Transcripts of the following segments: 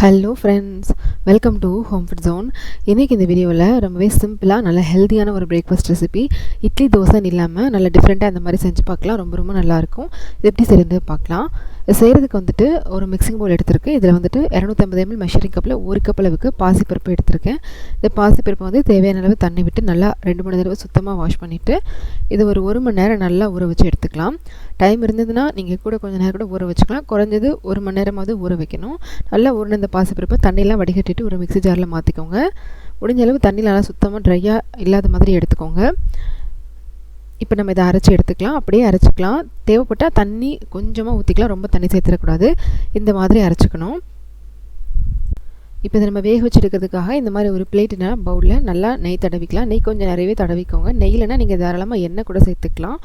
Hello friends welcome to home food zone இன்றைக்கி இந்த வீடியோவில் ரொம்பவே சிம்பிளாக நல்ல ஹெல்த்தியான ஒரு பிரேக்ஃபாஸ்ட் ரெசிபி இட்லி தோசைன்னு இல்லாமல் நல்ல டிஃப்ரெண்ட்டாக அந்த மாதிரி செஞ்சு பார்க்கலாம். ரொம்ப ரொம்ப நல்லாயிருக்கும் இது எப்படி செய்கிறது பார்க்கலாம். செய்கிறதுக்கு வந்துட்டு ஒரு மிக்சிங் பவுல் எடுத்திருக்கு. இதில் வந்துட்டு இரநூத்தம்பது எம்எல் மெஷரிங் கப்பில் ஒரு கப் அளவுக்கு பாசிப்பருப்பு எடுத்திருக்கேன். இந்த பாசிப்பருப்பு வந்து தேவையான அளவு தண்ணி விட்டு நல்லா ரெண்டு மூணு தடவை சுத்தமாக வாஷ் பண்ணிவிட்டு இது ஒரு ஒரு மணி நேரம் நல்லா ஊற வச்சு எடுத்துக்கலாம். டைம் இருந்ததுன்னா நீங்கள் கூட கொஞ்சம் நேரம் கூட ஊற வச்சுக்கலாம். குறைஞ்சது ஒரு மணி நேரமாவது ஊற வைக்கணும். நல்லா ஊறின இந்த பாசிப்பருப்பை தண்ணியெலாம் வடிகட்டிட்டு ஒரு மிக்ஸி ஜாரில் மாற்றிக்கோங்க முடிஞ்ச அளவு தண்ணியில் நல்லா சுத்தமாக ட்ரையாக இல்லாத மாதிரி எடுத்துக்கோங்க. இப்போ நம்ம இதை அரைச்சி எடுத்துக்கலாம். அப்படியே அரைச்சிக்கலாம். தேவைப்பட்டால் தண்ணி கொஞ்சமாக ஊற்றிக்கலாம் ரொம்ப தண்ணி சேர்த்துடக்கூடாது. இந்த மாதிரி அரைச்சிக்கணும். இப்போ இதை நம்ம வேக வச்சு எடுக்கிறதுக்காக இந்த மாதிரி ஒரு பிளேட்டுனா பவுலில் நல்லா நெய் தடவிக்கலாம். நெய் கொஞ்சம் நிறையவே தடவிக்கோங்க. நெய்லனா நீங்கள் தாராளமாக எண்ணெய் கூட சேர்த்துக்கலாம்.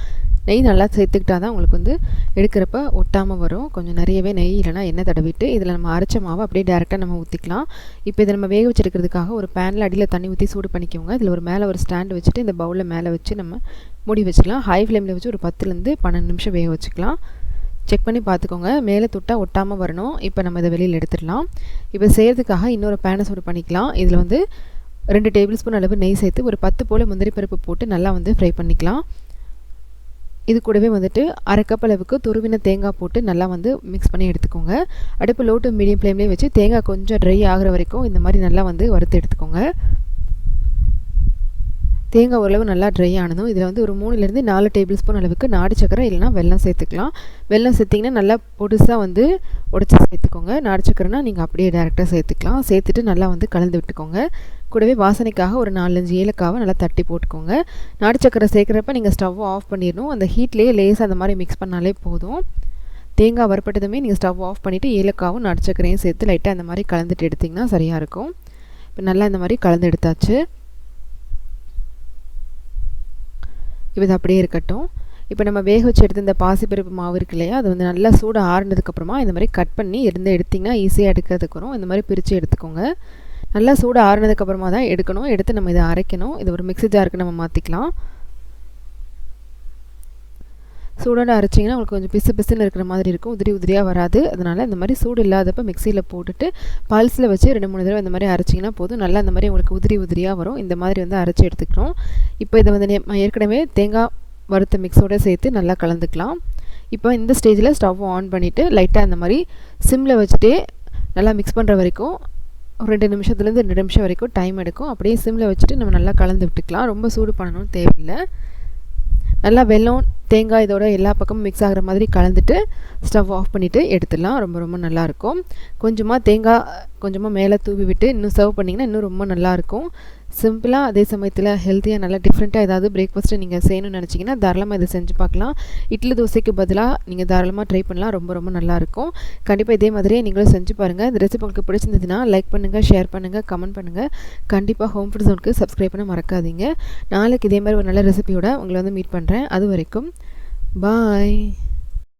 நெய் நல்லா சேர்த்துக்கிட்டா தான் உங்களுக்கு வந்து எடுக்கிறப்ப ஒட்டாமல் வரும். கொஞ்சம் நிறையவே நெய் இல்லைனா எண்ணெய் தடவிட்டு இதில் நம்ம அரைச்ச மாவை அப்படியே டேரெக்டாக நம்ம ஊற்றிக்கலாம் இப்போ இதை நம்ம வேக வச்சு எடுக்கிறதுக்காக ஒரு பேனில் அடியில் தண்ணி ஊற்றி சூடு பண்ணிக்கோங்க. இதில் ஒரு மேலே ஒரு ஸ்டாண்டு வச்சுட்டு இந்த பவுலில் மேலே வச்சு நம்ம மூடி வச்சுக்கலாம். ஹை ஃப்ளேமில் வச்சு ஒரு பத்துலேருந்து பன்னெண்டு நிமிஷம் வேக வச்சுக்கலாம். செக் பண்ணி பார்த்துக்கோங்க. மேலே தொட்டால் ஒட்டாமல் வரணும். இப்போ நம்ம இதை வெளியில் எடுத்துடலாம். இப்போ செய்கிறதுக்காக இன்னொரு பேனை சூடு பண்ணிக்கலாம். இதில் வந்து ரெண்டு டேபிள் ஸ்பூன் அளவு நெய் சேர்த்து ஒரு பத்து போல் முந்திரி பருப்பு போட்டு நல்லா வந்து ஃப்ரை பண்ணிக்கலாம். இது கூடவே வந்துட்டு அரை கப் அளவுக்கு துருவின தேங்காய் போட்டு நல்லா வந்து மிக்ஸ் பண்ணி எடுத்துக்கோங்க. அடுப்பு லோ டு மீடியம் ஃப்ளேம்லேயே வச்சு தேங்காய் கொஞ்சம் ட்ரை ஆகிற வரைக்கும் இந்த மாதிரி நல்லா வந்து வறுத்து எடுத்துக்கோங்க. தேங்காய் ஓரளவு நல்லா ட்ரை ஆனதும் இதில் வந்து ஒரு மூணுலேருந்து நாலு டேபிள் ஸ்பூன் அளவுக்கு நாடு சக்கரை இல்லைனா வெல்லம் சேர்த்துக்கலாம். வெல்லம் சேர்த்திங்கன்னா நல்லா பொடிசாக வந்து உடச்சி சேர்த்துக்கோங்க. நாடு சக்கரைனா நீங்கள் அப்படியே டேரெக்டாக சேர்த்துக்கலாம். சேர்த்துட்டு நல்லா வந்து கலந்து விட்டுக்கோங்க. கூடவே வாசனைக்காக ஒரு நாலஞ்சு ஏலக்காவை நல்லா தட்டி போட்டுக்கோங்க. நாடு சக்கரை சேர்க்குறப்ப நீங்கள் ஸ்டவ்வை ஆஃப் பண்ணிடணும். அந்த ஹீட்லேயே லேஸ் அந்த மாதிரி மிக்ஸ் பண்ணாலே போதும். தேங்காய் வறுப்பட்டதுமே நீங்கள் ஸ்டவ் ஆஃப் பண்ணிவிட்டு ஏலக்காவும் நாடு சக்கரையும் சேர்த்து லைட்டாக அந்த மாதிரி கலந்துட்டு எடுத்திங்கன்னா சரியாக இருக்கும். இப்போ நல்லா இந்த மாதிரி கலந்து எடுத்தாச்சு. இப்போ இது அப்படியே இருக்கட்டும். இப்போ நம்ம வேக வச்சு எடுத்து இந்த பாசிப்பருப்பு மாவு இருக்கு இல்லையா அது வந்து நல்லா சூடு ஆறுனதுக்கப்புறமா இந்த மாதிரி கட் பண்ணி இருந்து எடுத்திங்கன்னா ஈஸியாக எடுக்கிறதுக்கு வரும். இந்த மாதிரி பிரித்து எடுத்துக்கோங்க. நல்லா சூடு ஆறுனதுக்கப்புறமா தான் எடுக்கணும். எடுத்து நம்ம இதை அரைக்கணும். இது ஒரு மிக்ஸி ஜாருக்கு நம்ம மாற்றிக்கலாம் சூடோட அரைச்சிங்கன்னா உங்களுக்கு கொஞ்சம் பிசு பிசுன்னு இருக்கிற மாதிரி இருக்கும். உதிரி உதிரியாக வராது. அதனால் இந்த மாதிரி சூடு இல்லாதப்போ மிக்சியில் போட்டுட்டு பல்ஸில் வச்சு ரெண்டு மூணு தடவை இந்த மாதிரி அரைச்சிங்கன்னா போதும். நல்லா இந்த மாதிரி உங்களுக்கு உதிரி உதிரியாக வரும். இந்த மாதிரி வந்து அரைச்சி எடுத்துக்கிறோம் இப்போ இதை வந்து ஏற்கனவே தேங்காய் வறுத்த மிக்ஸோடு சேர்த்து நல்லா கலந்துக்கலாம். இப்போ இந்த ஸ்டேஜில் ஸ்டவ் ஆன் பண்ணிவிட்டு லைட்டாக இந்த மாதிரி சிம்மில் வச்சுட்டே நல்லா மிக்ஸ் பண்ணுற வரைக்கும் ஒரு ரெண்டு நிமிஷத்துலேருந்து ரெண்டு நிமிஷம் வரைக்கும் டைம் எடுக்கும். அப்படியே சிம்மில் வச்சுட்டு நம்ம நல்லா கலந்து விட்டுக்கலாம். ரொம்ப சூடு பண்ணணும்னு தேவையில்லை. நல்லா வெல்லம் தேங்காய் இதோட எல்லா பக்கமும் மிக்ஸ் ஆகிற மாதிரி கலந்துட்டு ஸ்டவ் ஆஃப் பண்ணிவிட்டு எடுத்துடலாம். ரொம்ப ரொம்ப நல்லாயிருக்கும். கொஞ்சமாக தேங்காய் கொஞ்சமாக மேலே தூவி விட்டு இன்னும் சர்வ் பண்ணிங்கன்னா இன்னும் ரொம்ப நல்லாயிருக்கும். சிம்பிளாக அதே சமயத்தில் ஹெல்த்தியாக நல்லா டிஃப்ரெண்ட்டாக ஏதாவது பிரேக்ஃபாஸ்ட்டு நீங்கள் செய்யணும்னு நினச்சிங்கன்னா தாராளமாக இதை செஞ்சு பார்க்கலாம். இட்லி தோசைக்கு பதிலாக நீங்கள் தாராளமாக ட்ரை பண்ணலாம். ரொம்ப ரொம்ப நல்லாயிருக்கும் கண்டிப்பாக இதே மாதிரியே நீங்களும் செஞ்சு பாருங்கள் இந்த ரெசிபி உங்களுக்கு பிடிச்சிருந்ததுன்னா லைக் பண்ணுங்கள் ஷேர் பண்ணுங்கள் கமெண்ட் பண்ணுங்கள் கண்டிப்பாக ஹோம் ஃபுட் ஜோனுக்கு சப்ஸ்கிரைப் பண்ண மறக்காதீங்க. நாளைக்கு இதே மாதிரி ஒரு நல்ல ரெசிபியோட உங்களை வந்து மீட் பண்ணுறேன் அது வரைக்கும் பாய்